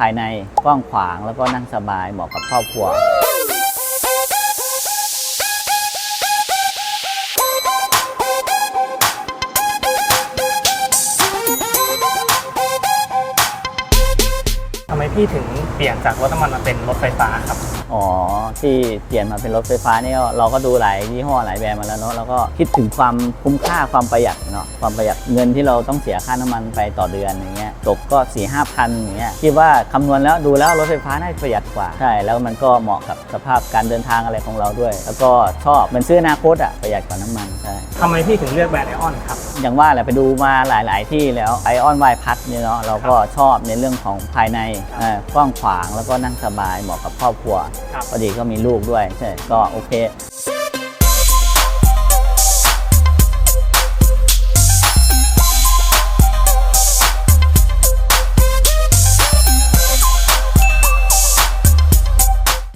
ภายในกว้างขวางแล้วก็นั่งสบายเหมาะกับครอบครัว ทำไมพี่ถึงเปลี่ยนจากรถน้ำมันมาเป็นรถไฟฟ้าครับ อ๋อที่เปลี่ยนมาเป็นรถไฟฟ้านี่ก็เราก็ดูหลายยี่ห้อหลายแบรนด์มาแล้วเนาะแล้วก็คิดถึงความคุ้มค่าความประหยัดเนาะความประหยัดเงินที่เราต้องเสียค่าน้ำมันไปต่อเดือนอย่างเงี้ย ตกก็4ี่ห้าพันอย่างเงี้ยคิดว่าคำนวณแล้วดูแล้วรถไฟฟ้าน่าจะประหยัดกว่าใช่แล้วมันก็เหมาะกับสภาพการเดินทางอะไรของเราด้วย แล้วก็ชอบเหมันซื้ออนาคตอะประหยัดกว่าน้ำมันใช่ทำไมพี่ถึงเลือกแบรนด์ไอออนครับ อย่างว่าแหละไปดูมาหลาย ๆ ที่แล้วไอออนไวพัดเนี่ยเนาะเราก็ชอบในเรื่องของภายในเอ่อกว้างขวางแล้วก็นั่งสบายเหมาะกับครอบครัวครับ พอดีก็มีลูกด้วยใช่ก็โอเค